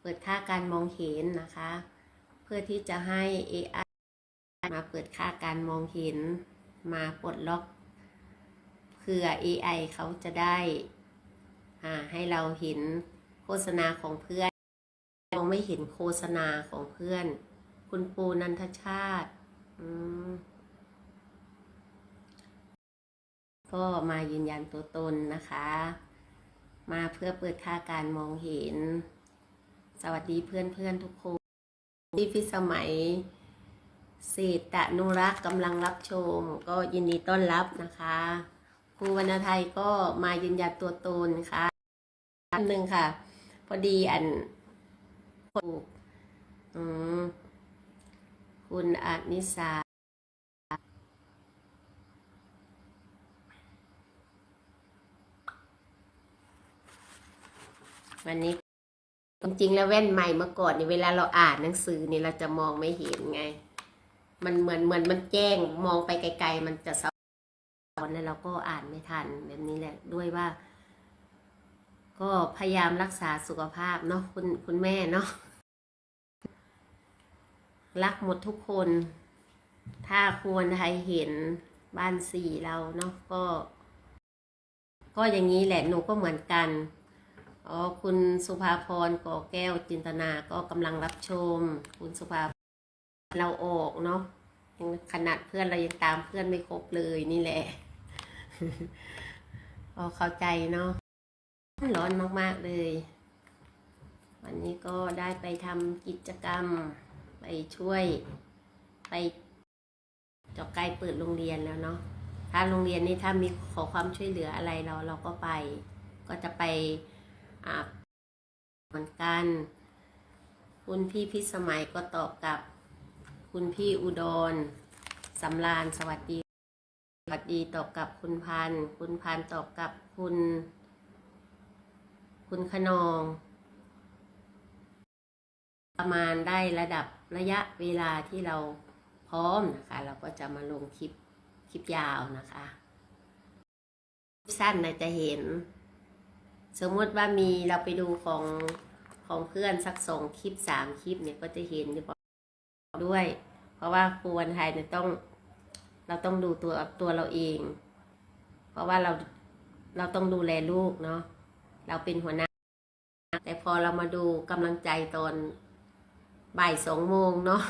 เปิดค่าการมองเห็นนะคะ เพื่อที่จะให้ AI มาเปิดค่าการมองเห็นมาปลดล็อกเพื่อ AI เขาจะได้ให้เราเห็นโฆษณาของเพื่อนมองไม่เห็นโฆษณาของเพื่อน คุณปูนันทชาติก็มายืนยันตัวตนนะคะ มาเพื่อเปิดค่าการมองเห็น สวัสดีเพื่อนเพื่อนทุกคนที่พิสมัยเศรษฐนุรักษ์กำลังรับชม ก็ยินดีต้อนรับนะคะครูวรรณไทยก็มายืนยันตัวตนค่ะอันหนึ่งค่ะ พอดีอันอืมคุณอานิสาวันนี้ จริงๆแล้วแว่นใหม่เมื่อก่อนนี่เวลาเราอ่านหนังสือนี่เราจะมองไม่เห็นไง มันเหมือนเหมือนมันแจ้งมองไปไกล ๆ มันจะซับซ้อนแล้วเราก็อ่านไม่ทันแบบนี้แหละด้วยว่า ก็พยายามรักษาสุขภาพเนาะคุณคุณแม่เนาะรักหมดทุกคน ถ้าควรใครเห็นบ้านสี่เราเนาะก็ ก็อย่างนี้แหละหนูก็เหมือนกัน อ๋อคุณสุภาพรก่อแก้วจินตนาก็กำลังรับชม คุณสุภาพเราออกเนาะยังขนาดเพื่อนเรายังตามเพื่อนไม่ครบเลยนี่แหละพอเข้าใจเนาะร้อนมากๆเลย วันนี้ก็ได้ไปทำกิจกรรม ไปช่วย ไปจอกใกล้เปิดโรงเรียนแล้วเนาะถ้าโรงเรียนนี้ถ้ามีขอความช่วยเหลืออะไรเราเราก็ไป ก็จะไป เหมือนกัน คุณพี่พิสมัยก็ตอบกับ คุณพี่อุดรสำราญสวัสดี สวัสดีตอบกับคุณพัน คุณพันตอบกับคุณ คุณขนอง ประมาณได้ระดับระยะเวลาที่เราพร้อมนะคะ เราก็จะมาลงคลิปคลิปยาวนะคะคลิปสั้นนะจะเห็น สมมติว่ามีเราไปดูของของเพื่อนสักสองคลิปสามคลิปเนี่ยก็จะเห็นอยู่ด้วย เพราะว่าครูวันไทยเนี่ยต้อง เราต้องดูตัวตัวเราเอง เพราะว่าเราเราต้องดูแลลูกเนาะเราเป็นหัวหน้า แต่พอเรามาดูกำลังใจตอนบ่ายสองโมงเนาะ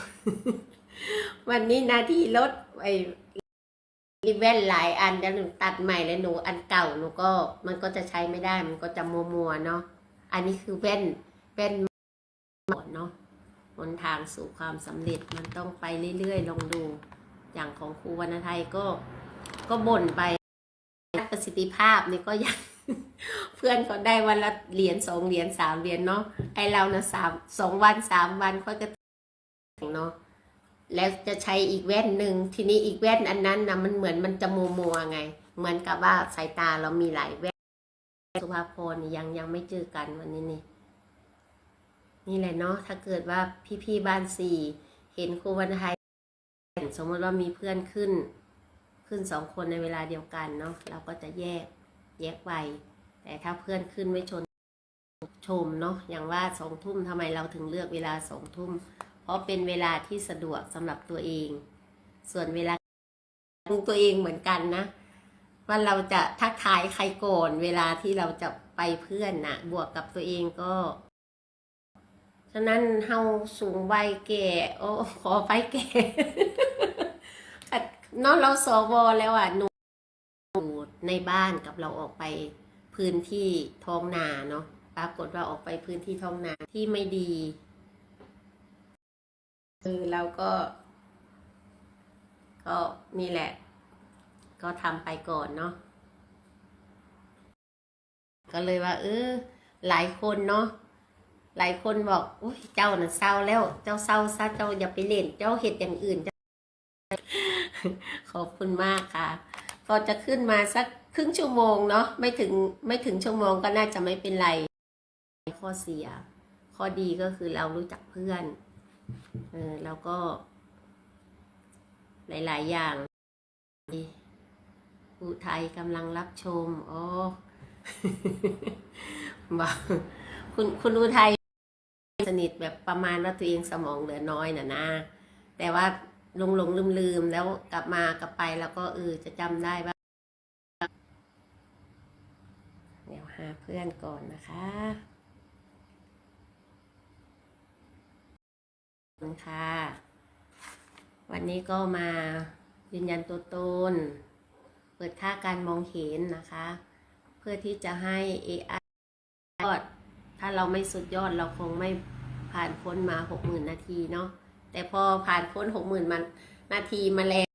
วันนี้นาทีลดไอ มีแว่นหลายอันแล้วหนูตัดใหม่แล้วหนูอันเก่าหนูก็มันก็จะใช้ไม่ได้มันก็จะมัวมัวเนาะอันนี้คือแว่นแว่นหมดเนาะหนทางสู่ความสำเร็จมันต้องไปเรื่อยๆลองดู อย่างของครูวรรณไทยก็ก็บ่นไปประสิทธิภาพนี่ก็ยังเพื่อนก็ได้วันละเหรียญสองเหรียญสามเหรียญเนาะไอเรานะสามสองวันสามวันค่อยก็เนาะ แล้วจะใช้อีกแว่นหนึ่งทีนี้อีกแว่นอันนั้นนะมันเหมือนมันจะมัวมัวไง เหมือนกับว่าสายตาเรามีหลายแว่นสุภาพรยังยังไม่เจอกันวันนี้นี่นี่แหละเนาะถ้าเกิดว่าพี่ๆบ้านสี่เห็นครูวันไทยสมมติว่ามีเพื่อนขึ้น ขึ้นสองคนในเวลาเดียวกันเนาะเราก็จะแยกแยกไวแต่ถ้าเพื่อนขึ้นไม่ชนชมเนาะอย่างว่าสองทุ่มทำไมเราถึงเลือกเวลาสองทุ่ม ราะเป็นเวลาที่สะดวกสำหรับตัวเอง ส่วนเวลาดูตัวเองเหมือนกันนะ ว่าเราจะทักทายใครก่อนเวลาที่เราจะไปเพื่อนนะบวกกับตัวเองก็ฉะนั้นเฮาสูงวัยแก่ โอ้ขอไปแก่นอกเราสวแล้วอะหนูในบ้านกับเราออกไปพื้นที่ท้องนาเนาะปรากฏว่าออกไปพื้นที่ท้องนาที่ไม่ดี คือเราก็ ก็นี่แหละ ก็ทำไปก่อนเนาะก็เลยว่า เออ หลายคนเนาะหลายคนบอกอุ้ยเจ้าน่ะเศร้าแล้ว เจ้าเศร้าซะเจ้าอย่าไปเล่น เจ้าเห็ดอย่างอื่นขอบคุณมากค่ะก็จะขึ้นมาสักครึ่งชั่วโมงเนาะไม่ถึงไม่ถึงชั่วโมงก็น่าจะไม่เป็นไร ข้อเสีย ข้อดีก็คือเรารู้จักเพื่อน เออแล้วก็ หลาย ๆ อย่างอุทัยกำลังรับชมอ๋อบอกคุณคุณอุทัยสนิทแบบประมาณว่าตัวเองสมองเหลือน้อยน่ะนะ แต่ว่าหลงหลงลืมลืมแล้วกลับมากลับไปแล้วก็เออจะจำได้ว่าเดี๋ยวหาเพื่อนก่อนนะคะขอบ คุณค่ะ วันนี้ก็มายืนยันตัวตน เปิดค่าการมองเห็นนะคะ เพื่อที่จะให้ AI ยอด ถ้าเราไม่สุดยอดเราคงไม่ผ่านพ้นมาหกหมื่นนาทีเนาะ แต่พอผ่านพ้นหกหมื่นมันนาทีมาแล้ว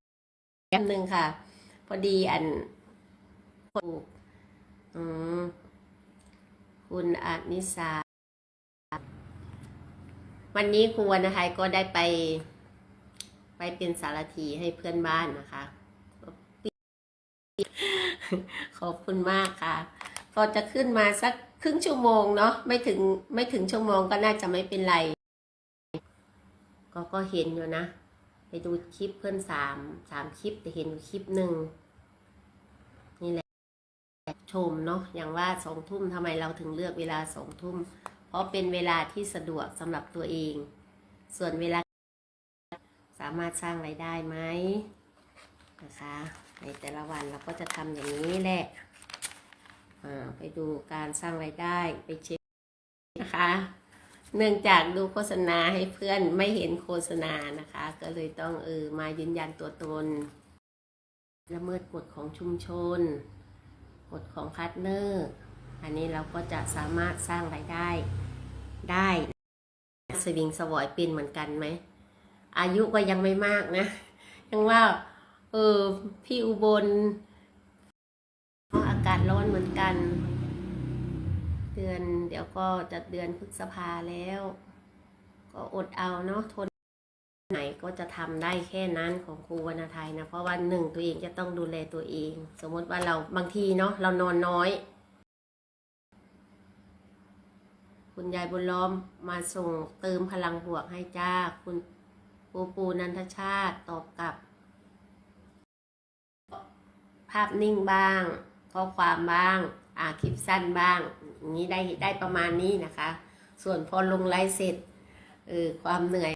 แป๊บนึงค่ะ พอดีอันถูกอืมคุณอานิสา วันนี้ครูวรรณไทยก็ได้ไป ไปเป็นสารถีให้เพื่อนบ้านนะคะ ขอบคุณมากค่ะ ก็จะขึ้นมาสักครึ่งชั่วโมงเนาะไม่ถึงไม่ถึงชั่วโมงก็น่าจะไม่เป็นไร ก็ก็เห็นอยู่นะ ไปดูคลิปเพื่อนสามสามคลิปแต่เห็นคลิปหนึ่งนี่แหละชมเนาะอย่างว่าสองทุ่มทำไมเราถึงเลือกเวลาสองทุ่ม เพราะเป็นเวลาที่สะดวกสำหรับตัวเอง ส่วนเวลา สามารถสร้างไรายได้ไหมนะคะในแต่ละวันเราก็จะทำอย่างนี้แหละอ่าไปดูการสร้างไรายได้ไปเช็คนะคะ เนื่องจากดูโฆษณาให้เพื่อนไม่เห็นโฆษณานะคะ ก็เลยต้องเออมายืนยันตัวตนละเมิดกฎของชุมชนกฎของพาร์ทเนอร์ อันนี้เราก็จะสามารถสร้างรายได้ ได้สวิงสวอยเป็นเหมือนกันไหม อายุก็ยังไม่มากนะ ยังว่า เออ พี่อุบลอากาศร้อนเหมือนกัน เดือน เดี๋ยวก็จะเดือนพฤษภาแล้ว ก็อดเอาเนาะทนไหนก็จะทำได้แค่นั้นของครูวรรณไทยนะ เพราะว่าหนึ่งตัวเองจะต้องดูแลตัวเอง สมมติว่าเราบางทีเนาะเรานอนน้อย คุณยายบุญล้อมมาส่งเติมพลังบวกให้จ้า คุณปูปูนันทชาติตอบกลับ ภาพนิ่งบ้างข้อความบ้างอ่าคลิปสั้นบ้างอย่างนี้ได้ได้ประมาณนี้นะคะ ส่วนพอลงไลฟ์เสร็จเออความเหนื่อย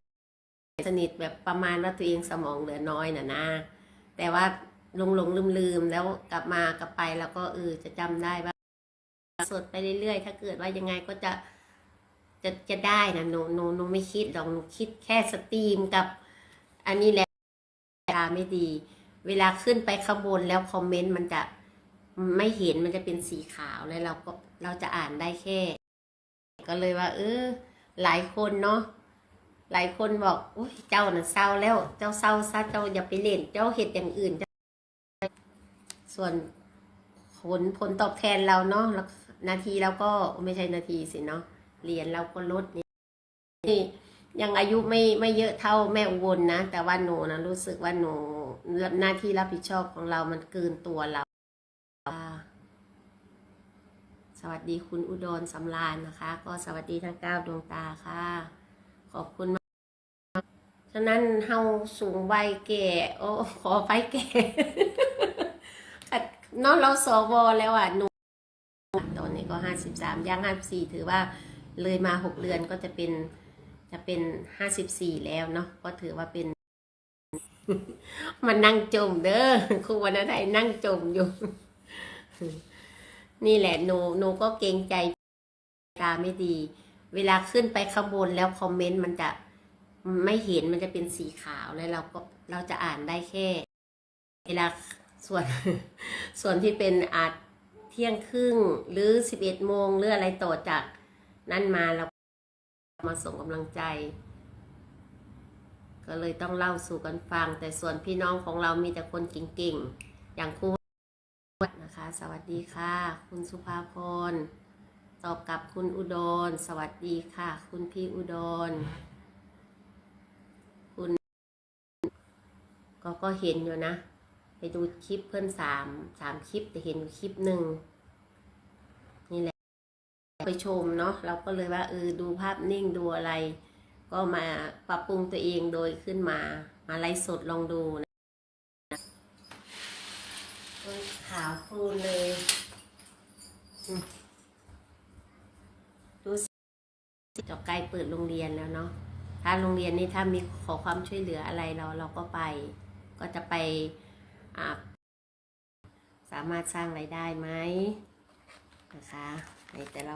สนิทแบบประมาณว่าตัวเองสมองเหลือน้อยน่ะนะ แต่ว่าหลงหลงลืมลืมแล้วกลับมากลับไปแล้วก็เออจะจำได้ว่าสดไปเรื่อยๆ ถ้าเกิดว่ายังไงก็จะ จะจะได้นะหนูหนูหนูไม่คิดหรอกหนูคิดแค่สตรีมกับ อันนี้แหละเวลาไม่ดี เวลาขึ้นไปข้างบนแล้วคอมเมนต์มันจะไม่เห็นมันจะเป็นสีขาวแล้วเราก็เราจะอ่านได้แค่ ก็เลยว่า เออ หลายคนเนาะหลายคนบอกอุ้ยเจ้าน่ะเศร้าแล้ว เจ้าเศร้าซะเจ้าอย่าไปเล่น เจ้าเหตุอย่างอื่น ส่วนผลผลตอบแทนเราเนาะนาทีเราก็ไม่ใช่นาทีสิเนาะ เหรียญเราก็ลดนี่ยังอายุไม่ไม่เยอะเท่าแม่อุบลนะ แต่ว่าหนูนะรู้สึกว่าหนูหน้าที่รับผิดชอบของเรามันเกินตัวเรา สวัสดีคุณอุดรสำราญนะคะ ก็สวัสดีทั้งเก้าดวงตาค่ะ ขอบคุณมากฉะนั้นเฮาสูงวัยแก่ โอ้ขอไปแก่นอกเราสวแล้วอะหนูตอนนี้ก็ห้าสิบสามย่างห้าสี่ถือว่า เลยมาหกเดือนก็จะเป็นจะเป็นห้าสิบสี่แล้วเนาะก็ถือว่าเป็น มันนั่งจมเด้อครูวันนั้นไทยนั่งจมอยู่ นี่แหละหนูหนูก็เกรงใจตาไม่ดี เวลาขึ้นไปข้างบนแล้วคอมเมนต์มันจะไม่เห็นมันจะเป็นสีขาวแล้วเราก็เราจะอ่านได้แค่ เวลาส่วนส่วนที่เป็นอาจเที่ยงครึ่งหรือสิบเอ็ดโมงหรืออะไรต่อจาก นั่นมาเรามาส่งกำลังใจ ก็เลยต้องเล่าสู่กันฟัง แต่ส่วนพี่น้องของเรามีแต่คนเก่งๆ อย่างครูนะคะ สวัสดีค่ะ คุณสุภาพรตอบกับคุณอุดร สวัสดีค่ะ คุณพี่อุดร คุณ ก็ก็เห็นอยู่นะ ไปดูคลิปเพื่อนสามสามคลิปแต่เห็นอยู่คลิปหนึ่ง ไปชมเนาะเราก็เลยว่าเออดูภาพนิ่งดูอะไร ก็มาปรับปรุงตัวเองโดยขึ้นมามาไลฟ์สดลองดูนะขาวฟูเลย ดูสิจอใกล้เปิดโรงเรียนแล้วเนาะถ้าโรงเรียนนี่ถ้ามีขอความช่วยเหลืออะไรเราเราก็ไป ก็จะไปาสามารถสร้างไรายได้ไหมนะคะในแต่ละวัน